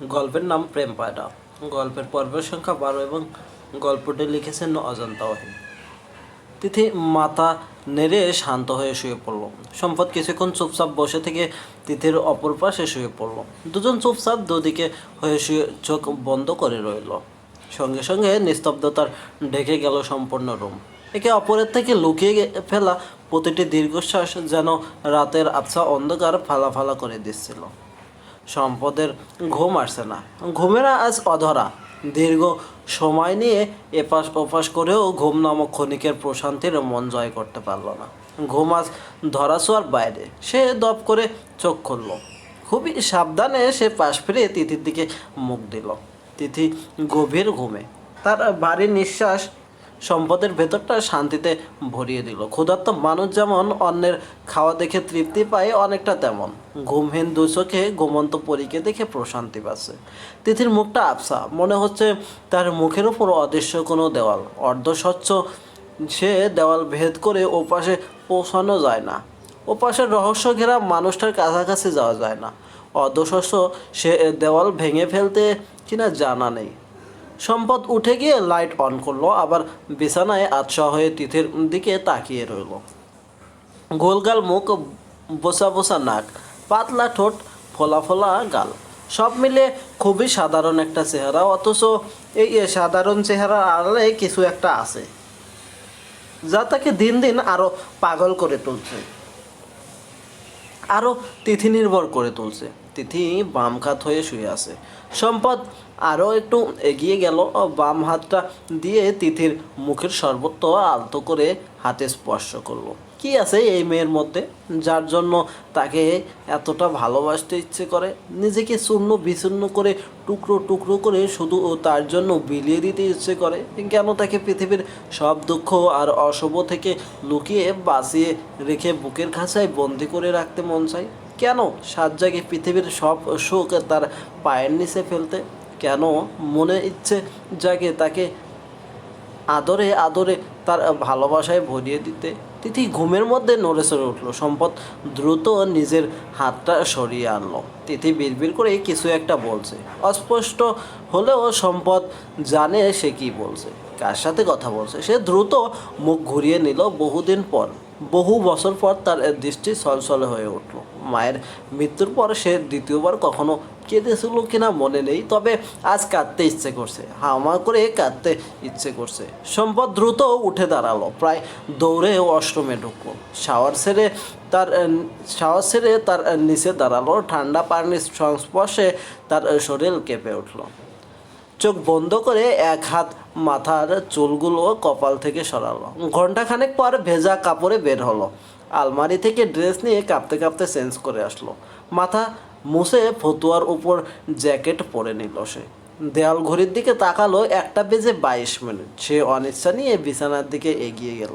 গল্পের নাম প্রেম পায়রা। গল্পের পর্বের সংখ্যা বারো এবং গল্পটি লিখেছেন অজন্তা ওহিম তিথি মাথা নেড়ে শান্ত হয়ে শুয়ে পড়ল। সম্পদ কিছুক্ষণ চুপচাপ বসে থেকে তিথির অপর পাশে শুয়ে পড়ল। দুজন চুপচাপ দুদিকে হয়ে শুয়ে চোখ বন্ধ করে রইল। সঙ্গে সঙ্গে নিস্তব্ধতার ঢেকে গেল সম্পূর্ণ রুম। একে অপরের থেকে লুকিয়ে ফেলা প্রতিটি দীর্ঘশ্বাস যেন রাতের আবছা অন্ধকার ফালা ফালা করে দিচ্ছিল। সম্পদের ঘুম আসছে না। ঘুমেরা আজ অধরা। দীর্ঘ সময় নিয়ে এপাশ ওপাশ করেও ঘুম নামক ক্ষণিকের প্রশান্তির মন জয় করতে পারল না। ঘুম আজ ধরাছোঁয়ার বাইরে। সে দপ করে চোখ খুলল। খুবই সাবধানে সে পাশ ফিরে তিথির দিকে মুখ দিল। তিথি গভীর ঘুমে। তার বাড়ির নিঃশ্বাস সম্পদের ভেতরটা শান্তিতে ভরিয়ে দিল। ক্ষুধার্ত মানুষ যেমন অন্যের খাওয়া দেখে তৃপ্তি পায়, অনেকটা তেমন। ঘুমহীন দু চোখে ঘুমন্ত পরীকে দেখে প্রশান্তি পাচ্ছে। তিথির মুখটা আবসা মনে হচ্ছে তার মুখের উপর অদৃশ্য কোনো দেওয়াল। অর্ধস্বচ্ছ সে দেওয়াল ভেদ করে ওপাশে পৌঁছানো যায় না। ওপাশের রহস্য ঘেরা মানুষটার কাছাকাছি যাওয়া যায় না। অর্ধস্বচ্ছ সে দেওয়াল ভেঙে ফেলতে কিনা জানা নেই। সম্পদ উঠে গিয়ে লাইট অন করল, আবার বিছানায় আতশা হয়ে তিথির দিকে তাকিয়ে রইল। গোলগাল মুখ, বোসা বোসা নাক, পাতলা ঠোঁট, ফোলা ফোলা গাল। সব মিলে খুবই সাধারণ একটা চেহারা, অথচ এই সাধারণ চেহারার আড়ালে কিছু একটা আছে, যা তাকে দিন দিন আরও পাগল করে তুলছে আরও তিথি নির্ভর করে তুলছে। তিথি বাম খাত হয়ে শুয়ে আছে। সম্পদ আরও একটু এগিয়ে গেল। বাম হাতটা দিয়ে তিথির মুখের সর্বত্র আলতো করে হাতে স্পর্শ করল। কি আছে এই মেয়ের মধ্যে? যার জন্য তাকে এতটা ভালোবাসতে ইচ্ছে করে। নিজেকে চূর্ণ বিচূর্ণ করে টুকরো টুকরো করে শুধু তার জন্য বিলিয়ে দিতে ইচ্ছে করে। কেন তাকে পৃথিবীর সব দুঃখ আর অশুভ থেকে লুকিয়ে বাঁচিয়ে রেখে বুকের খাঁচায় বন্দি করে রাখতে মন চায়? কেন সাত জাগে পৃথিবীর সব সুখ তার পায়ের নিচে ফেলতে? কেন মনে ইচ্ছে জাগে তাকে আদরে আদরে তার ভালোবাসায় ভরিয়ে দিতে? তিথি ঘুমের মধ্যে নড়ে চড়ে উঠল। সম্পদ দ্রুত নিজের হাতটা সরিয়ে আনলো। তিথি বিড়বিড় করে কিছু একটা বলছে। অস্পষ্ট হলেও সম্পদ জানে সে কি বলছে। কার সাথে কথা বলছে? সে দ্রুত মুখ ঘুরিয়ে নিল বহুদিন পর। বহু বছর পর তার দৃষ্টি ছলছলে হয়ে উঠল। মায়ের মৃত্যুর পর সে দ্বিতীয়বার কখনো কেঁদেছিল কিনা মনে নেই, তবে আজ কাঁদতে ইচ্ছে করছে। হামা করে কাঁদতে ইচ্ছে করছে। সম্পদ দ্রুত উঠে দাঁড়াল, প্রায় দৌড়ে অষ্টমে ঢুকলো। শাওয়ার সেরে তার শাওয়ার সেরে তার নিচে দাঁড়াল, ঠান্ডা পানির সংস্পর্শে তার শরীর কেঁপে উঠল। চোখ বন্ধ করে এক হাত মাথার চুলগুলো কপাল থেকে সরালো। ঘন্টাখানেক পর ভেজা কাপড়ে বের হলো। আলমারি থেকে ড্রেস নিয়ে কাঁপতে কাঁপতে চেঞ্জ করে আসলো। মাথা মুছে ফতুয়ার উপর জ্যাকেট পরে নিল সে। দেয়াল ঘড়ির দিকে তাকালো একটা বেজে বাইশ মিনিট। সে অনিচ্ছা নিয়ে বিছানার দিকে এগিয়ে গেল।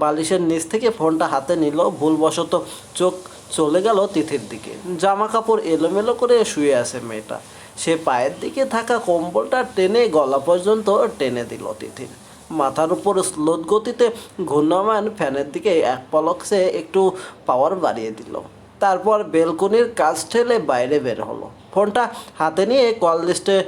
বালিশের নিচ থেকে ফোনটা হাতে নিল। ভুলবশত চোখ চলে গেল তিথির দিকে। জামা কাপড় এলোমেলো করে শুয়ে আছে মেয়েটা। সে পায়ের দিকে থাকা কম্বলটা টেনে গলা পর্যন্ত টেনে দিল তিথির। মাথার উপর স্লোত গতিতে ঘূর্ণমান ফ্যানের দিকে এক পলক সে একটু পাওয়ার বাড়িয়ে দিল। তারপর বেলকনির কাজ ঠেলে বাইরে বের হলো। ফোনটা হাতে নিয়ে কল লিস্টে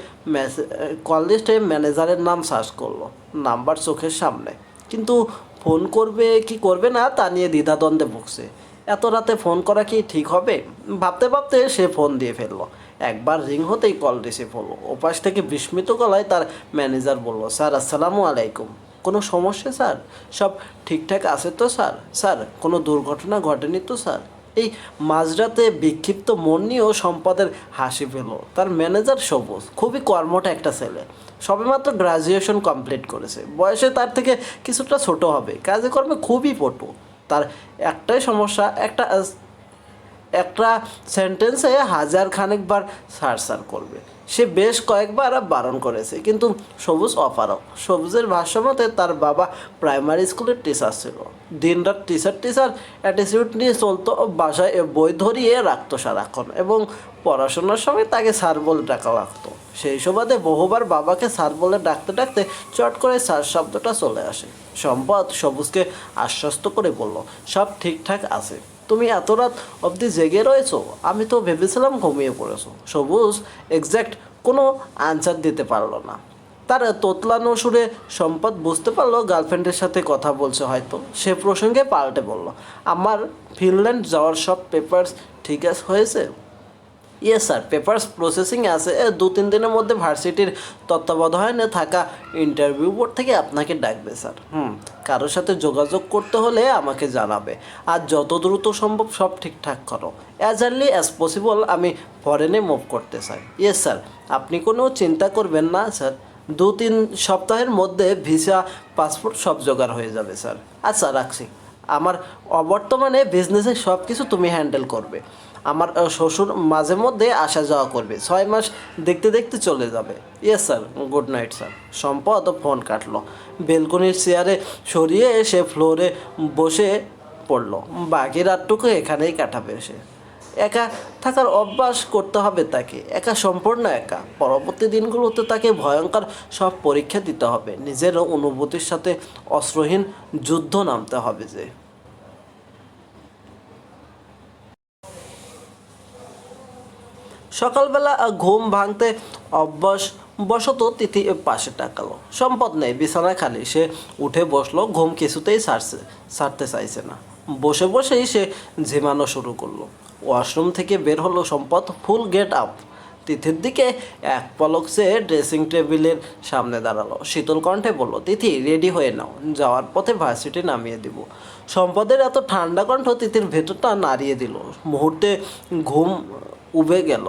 কল লিস্টে ম্যানেজারের নাম সার্চ করল। নাম্বার চোখের সামনে। কিন্তু ফোন করবে কি করবে না তা নিয়ে দ্বিধাদ্বন্দ্বে ভুগছে। এত রাতে ফোন করা কি ঠিক হবে? ভাবতে ভাবতে সে ফোন দিয়ে ফেলল। একবার রিং হতেই কল রিসিভ হলো। ওপাশ থেকে বিস্মিত গলায় তার ম্যানেজার বলল, স্যার, আসসালামু আলাইকুম। কোনো সমস্যা, স্যার? সব ঠিকঠাক আছে তো, স্যার? স্যার, কোনো দুর্ঘটনা ঘটেনি তো, স্যার? এই মাঝরাতে বিক্ষিপ্ত মন নিয়েও সম্পদের হাসি পেল। তার ম্যানেজার সবুজ, খুবই কর্মটা একটা ছেলে। সবেমাত্র গ্রাজুয়েশন কমপ্লিট করেছে। বয়সে তার থেকে কিছুটা ছোট হবে। কাজে কর্মে খুবই পটু। তার একটাই সমস্যা, একটা একটা সেন্টেন্সে হাজার খানেকবার সার সার করবে। সে বেশ কয়েকবার বারণ করেছে, কিন্তু সবুজ অপারক সবুজের ভাষ্য মতে তার বাবা প্রাইমারি স্কুলের টিচার ছিল। দিনরাত টিচার টিচার অ্যাটিটিউড নিয়ে চলতো বাসায় বই ধরিয়ে রাখতো সারাক্ষণ এবং পড়াশোনার সময় তাকে স্যার বলে ডাকা লাগতো। সেই সুবাদে বহুবার বাবাকে স্যার বলে ডাকতে ডাকতে চট করে স্যার শব্দটা চলে আসে। সম্পদ সবুজকে আশ্বস্ত করে বলল, সব ঠিকঠাক আছে। তুমি এত রাত অবধি জেগে রয়েছো? আমি তো ভেবেছিলাম ঘুমিয়ে পড়েছো। সবুজ এক্স্যাক্ট কোনো আনসার দিতে পারল না। তার তোতলানো সুরে সম্পদ বুঝতে পারল গার্লফ্রেন্ডের সাথে কথা বলছে হয়তো। সে প্রসঙ্গে পাল্টে বলল, আমার ফিনল্যান্ড যাওয়ার সব পেপারস ঠিক আছে হয়েছে? ইয়েস স্যার পেপারস প্রসেসিং আছে। দু, তিন দিনের মধ্যে ভার্সিটির তত্ত্বাবধানে থাকা ইন্টারভিউ বোর্ড থেকে আপনাকে ডাকবে স্যার হুম, কারোর সাথে যোগাযোগ করতে হলে আমাকে জানাবে। আর যত দ্রুত সম্ভব সব ঠিকঠাক করো। অ্যাজ আর্লি অ্যাজ পসিবল আমি ফরেনে মুভ করতে চাই। ইয়েস স্যার আপনি কোনো চিন্তা করবেন না স্যার দু, তিন সপ্তাহের মধ্যে ভিসা পাসপোর্ট সব জোগাড় হয়ে যাবে স্যার আচ্ছা রাখছি। আমার অবর্তমানে বিজনেসের সব কিছু তুমি হ্যান্ডেল করবে। আমার শ্বশুর মাঝে মধ্যে আসা যাওয়া করবে। ছয় মাস দেখতে দেখতে চলে যাবে। Yes sir good night sir Sampad phone কাটলো। বেলকনির চেয়ারে সরিয়ে সে ফ্লোরে বসে পড়ল। বাকি রাতটুকু এখানেই কাটাবে সে। একা থাকার অভ্যাস করতে হবে তাকে। একা সম্পূর্ণ একা। পরবর্তী দিনগুলোতে তাকে ভয়ঙ্কর সব পরীক্ষা দিতে হবে। নিজের অনুভূতির সাথে অস্ত্রহীন যুদ্ধ নামতে হবে যে। সকালবেলা ঘুম ভাঙতে অভ্যাস বশত তিথি পাশে টাকালো। সম্পদ নেই বিছানা খালি। সে উঠে বসল, ঘুম কিছুতেই ছাড়ছে ছাড়তে চাইছে না। বসে বসেই সে ঝিমানো শুরু করল। ওয়াশরুম থেকে বের হলো সম্পদ, ফুল গেট আপ। তিথির দিকে এক পলক সে ড্রেসিং টেবিলের সামনে দাঁড়াল। শীতল কণ্ঠে বলল, তিথি, রেডি হয়ে নাও। যাওয়ার পথে ভার্সিটি নামিয়ে দিব। সম্পদের এত ঠান্ডা কণ্ঠ তিথির ভেতরটা নাড়িয়ে দিল। মুহূর্তে ঘুম উবে গেল।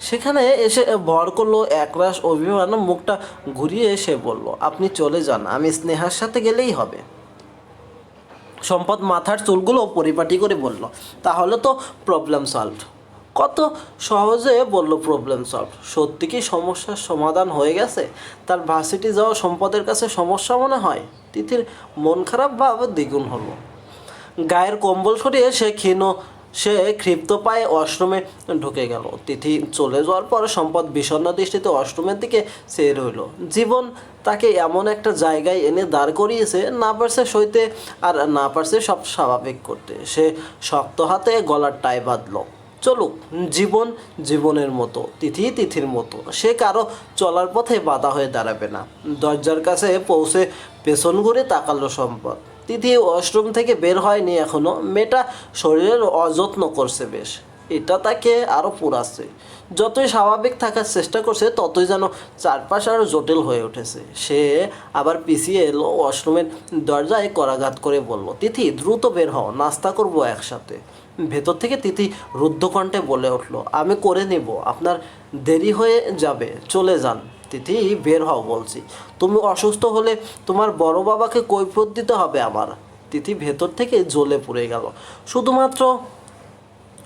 সেখানে এসে ভর করল, একরাশ অভিমান মুখটা ঘুরিয়ে এসে বলল, আপনি চলে যান, আমি স্নেহার সাথে গেলেই হবে। সম্পদ মাথার চুলগুলো পরিপাটি করে বলল, তাহলে তো প্রবলেম সলভ কত সহজে বলল প্রবলেম সলভ সত্যি কি সমস্যার সমাধান হয়ে গেছে? তার ভার্সিটি যাওয়া সম্পদের কাছে সমস্যা মনে হয়? তিথির মন খারাপ ভাব দ্বিগুণ হলো। গায়ের কম্বল সরিয়ে সে ক্ষীণ সে ক্ষিপ্ত পায়ে অশ্রমে ঢুকে গেল। তিথি চলে যাওয়ার পর সম্পদ বিষণ্ণ দৃষ্টিতে অশ্রমের দিকে চেয়ে রইল। জীবন তাকে এমন একটা জায়গায় এনে দাঁড় করিয়েছে, না পারছে সইতে আর না পারছে সব স্বাভাবিক করতে। সে শক্ত হাতে গলার টাই বাঁধল। চলুক, জীবন জীবনের মতো, তিথি তিথির মতো। সে কারও চলার পথে বাধা হয়ে দাঁড়াবে না। দরজার কাছে পৌঁছে পেছন ঘুরে তাকালো সম্পদ। তিথি ওয়াশরুম থেকে বের হয়নি এখনও। মেয়েটা শরীরের অযত্ন করছে বেশ। এটা তাকে আরও পুরাচ্ছে। যতই স্বাভাবিক থাকার চেষ্টা করছে, ততই যেন চারপাশ আরও জটিল হয়ে উঠেছে। সে আবার পিছিয়ে এলো ওয়াশরুমের দরজায় করাঘাত করে বলল, তিথি, দ্রুত বের হও, নাস্তা করব একসাথে। ভেতর থেকে তিথি রুদ্ধকণ্ঠে বলে উঠল, আমি করে নিব, আপনার দেরি হয়ে যাবে, চলে যান। তিথি বের হও বলছি। তুমি অসুস্থ হলে তোমার বড় বাবাকে কৈফত দিতে হবে আমার। তিথি ভেতর থেকে জ্বলে পুড়ে গেল। শুধুমাত্র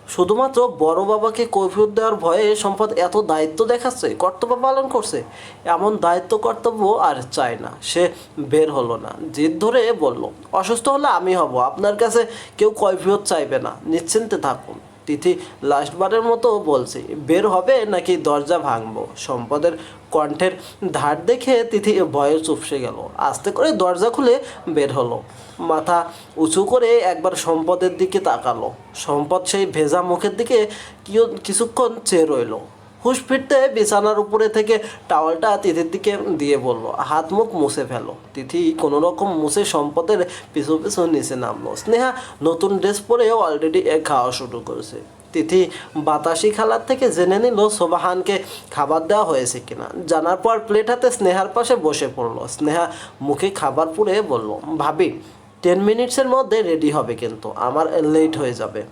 শুধুমাত্র বড় বাবাকে কৈফিয়ত দেওয়ার ভয়ে সম্পদ এত দায়িত্ব দেখাচ্ছে, কর্তব্য পালন করছে। এমন দায়িত্ব, কর্তব্য আর চায় না। সে বের হলো না। জিদ ধরে বলল, অসুস্থ হলে আমি হব। আপনার কাছে কেউ কৈফিয়ত চাইবে না। নিশ্চিন্তে থাকুন। তিথি লাস্টবারের মতো বলছি, বের হবে নাকি দরজা ভাঙবো? সম্পদের কণ্ঠের ধার দেখে তিথি ভয়ে চুপসে গেল। আস্তে করে দরজা খুলে বের হলো। মাথা উঁচু করে একবার সম্পদের দিকে তাকালো। সম্পদ সেই ভেজা মুখের দিকে কিছুক্ষণ চেয়ে রইল। হুশ ফিরতে বিছানার উপরে থেকে টাওয়ালটা তিথির দিকে দিয়ে বলল, হাত মুখ মুছে ফেলো। তিথি কোনো রকম মুছে সম্পদের পিছু পিছু নিচে নামলো। স্নেহা নতুন ড্রেস পরে অলরেডি খাওয়া শুরু করেছে। তিথি বাতাসি খালার থেকে জেনে নিল সোবাহানকে খাবার দেওয়া হয়েছে কিনা। জানার পর প্লেট হাতে স্নেহার পাশে বসে পড়ল। স্নেহা মুখে খাবার পুড়ে বলল, ভাবি টেন মিনিটসের মধ্যে রেডি হবে কিন্তু। আমার লেট হয়ে যাবে।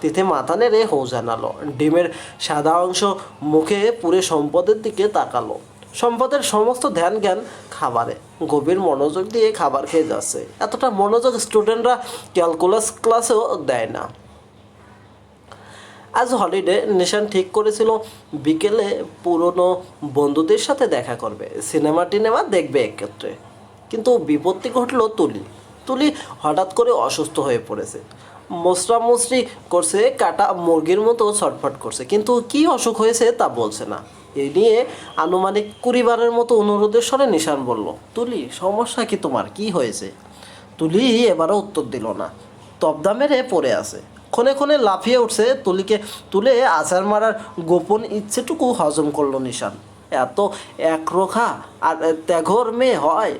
তিথি মাথা নেড়ে হৌ জানালো। ডিমের সাদা অংশ মুখে পুরে সম্পদের দিকে তাকালো। সম্পদের সমস্ত ধ্যান জ্ঞান খাবারে। গভীর মনোযোগ দিয়ে খাবার খেয়ে যাচ্ছে। এতটা মনোযোগ স্টুডেন্টরা ক্যালকুলাস ক্লাসেও দেয় না। আজ হলিডে নিশান ঠিক করেছিল, বিকেলে পুরনো বন্ধুদের সাথে দেখা করবে। সিনেমা টিনেমা দেখবে একত্রে। কিন্তু বিপত্তি ঘটলো তুলি। তুলি হঠাৎ করে অসুস্থ হয়ে পড়েছে। মোসরা মুসরি করছে, কাটা মুরগির মতো ছটফট করছে। কিন্তু কি অসুখ হয়েছে তা বলছে না। এই নিয়ে আনুমানিক কুড়িবারের মতো অনুরোধের স্বরে নিশান বলল, তুলি, সমস্যা কি তোমার? কি হয়েছে? তুলি এবারও উত্তর দিল না। তবদা মেরে পড়ে আছে। ক্ষণে ক্ষণে লাফিয়ে উঠছে তুলিকে তুলে আছাড় মারার গোপন ইচ্ছেটুকু হজম করল নিশান। এত একরোখা আর ত্যাঘর মেয়ে হয়।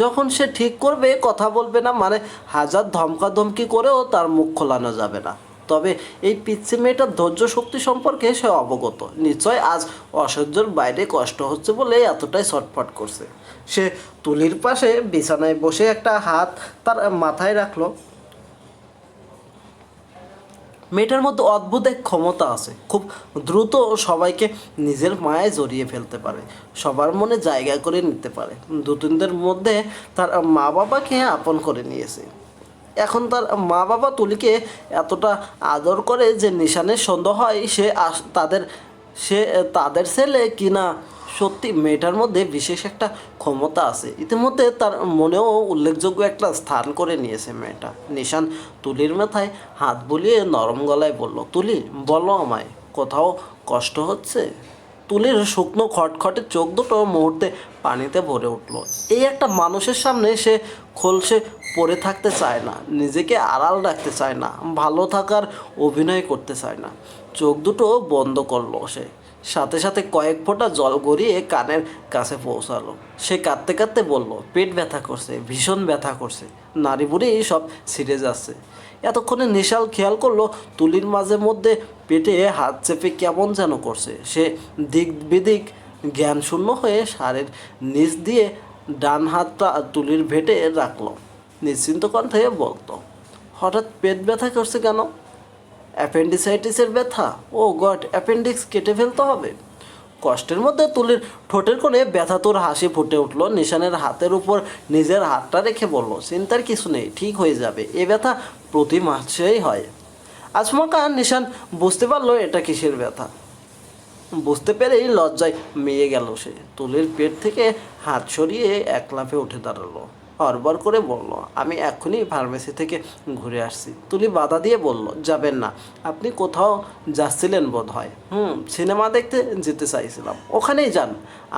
যখন সে ঠিক করবে, কথা বলবে না মানে হাজার ধমকা ধমকি করেও তার মুখ খোলানো যাবে না। তবে এই পিচ্ছি মেয়েটার ধৈর্য শক্তি সম্পর্কে সে অবগত। নিশ্চয় আজ অসহ্যর বাইরে কষ্ট হচ্ছে বলে এতটাই ছটফট করছে। সে তুলির পাশে বিছানায় বসে একটা হাত তার মাথায় রাখল। মেয়েটার মধ্যে অদ্ভুত এক ক্ষমতা আছে। খুব দ্রুত সবাইকে নিজের মায়ায় জড়িয়ে ফেলতে পারে। সবার মনে জায়গা করে নিতে পারে। দু তিন দিনের মধ্যে তার মা বাবাকে আপন করে নিয়েছে। এখন তার মা বাবা তুলিকে এতটা আদর করে যে নিশানের সন্দেহ হয়, সে তাদের সে তাদের ছেলে কিনা সত্যি মেয়েটার মধ্যে বিশেষ একটা ক্ষমতা আছে। ইতিমধ্যে তার মনেও উল্লেখযোগ্য একটা স্থান করে নিয়েছে মেয়েটা। নিশান তুলির মাথায় হাত বুলিয়ে নরম গলায় বলল, তুলি, বলো আমায়, কোথাও কষ্ট হচ্ছে? তুলির শুকনো খটখটে চোখ দুটো মুহূর্তে পানিতে ভরে উঠল। এই একটা মানুষের সামনে সে খোলসে পড়ে থাকতে চায় না, নিজেকে আড়াল রাখতে চায় না, ভালো থাকার অভিনয় করতে চায় না। চোখ দুটো বন্ধ করল সে। সাথে সাথে কয়েক ফোঁটা জল গড়িয়ে কানের কাছে পৌঁছালো। সে কাঁদতে কাঁদতে বলল, পেট ব্যথা করছে, ভীষণ ব্যথা করছে। নারী বুড়ি সব ছিঁড়ে যাচ্ছে। এতক্ষণে নিশাল খেয়াল করল, তুলির মাঝে মধ্যে পেটে হাত চেপে কেমন যেন করছে। সে দিক বিদিক জ্ঞান শূন্য হয়ে সারের নিচ দিয়ে ডান হাতটা তুলির ভেটে রাখল, নিশ্চিন্ত কণ্ঠে বলতো, হঠাৎ পেট ব্যথা করছে কেন? অ্যাপেন্ডিসাইটিসের ব্যথা। ও গড, অ্যাপেন্ডিক্স কেটে ফেলতে হবে। কষ্টের মধ্যে তুলির ঠোঁটের কোণে ব্যথা তোর হাসি ফুটে উঠল। নিশানের হাতের উপর নিজের হাতটা রেখে বলল, চিন্তার কিছু নেই, ঠিক হয়ে যাবে। এ ব্যথা প্রতি মাসেই হয়। আচমকা নিশান, বুঝতে পারল এটা কিসের ব্যথা? বুঝতে পেরেই লজ্জায় মেয়ে গেল সে। তুলির পেট থেকে হাত সরিয়ে এক লাফে উঠে দাঁড়াল। হরবর করে বলল, আমি এক্ষুনি ফার্মেসি থেকে ঘুরে আসছি। তুলি বাধা দিয়ে বলল, যাবেন না, আপনি কোথাও যাচ্ছিলেন বোধ হয় হুম, সিনেমা দেখতে যেতে চাইছিলাম। ওখানেই যান,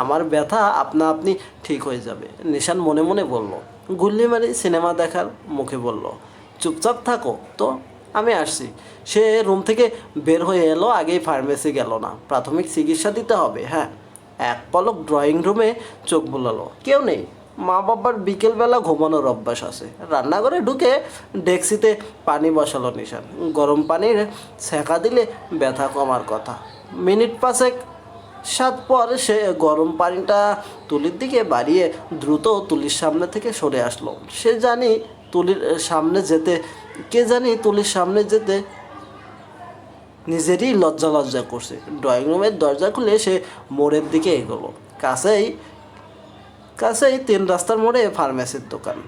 আমার ব্যথা আপনা আপনি ঠিক হয়ে যাবে। নিশান মনে মনে বলল। গুল্লি মারি সিনেমা দেখার মুখে বলল, চুপচাপ থাকো তো, আমি আসছি। সে রুম থেকে বের হয়ে এলো, আগেই ফার্মেসি গেল না। প্রাথমিক চিকিৎসা দিতে হবে হ্যাঁ। এক পলক ড্রয়িং রুমে চোখ বুলালো, কেউ নেই? মা বাবার বিকেলবেলা ঘুমানোর অভ্যাস আছে। রান্নাঘরে ঢুকে ডেক্সিতে পানি বসালো নিশান। গরম পানির সেকা দিলে ব্যথা কমার কথা। মিনিট পাঁচেক সাত পর সে গরম পানিটা তুলির দিকে বাড়িয়ে দ্রুত তুলির সামনে থেকে সরে আসলো। সে জানি তুলির সামনে যেতে, কে জানি তুলির সামনে যেতে নিজেরই লজ্জা লজ্জা করছে। ড্রয়িং রুমের দরজা খুলে সে মোড়ের দিকে এগোলো। কাছেই কাছেই তিন রাস্তার মোড়ে ফার্মেসির দোকান।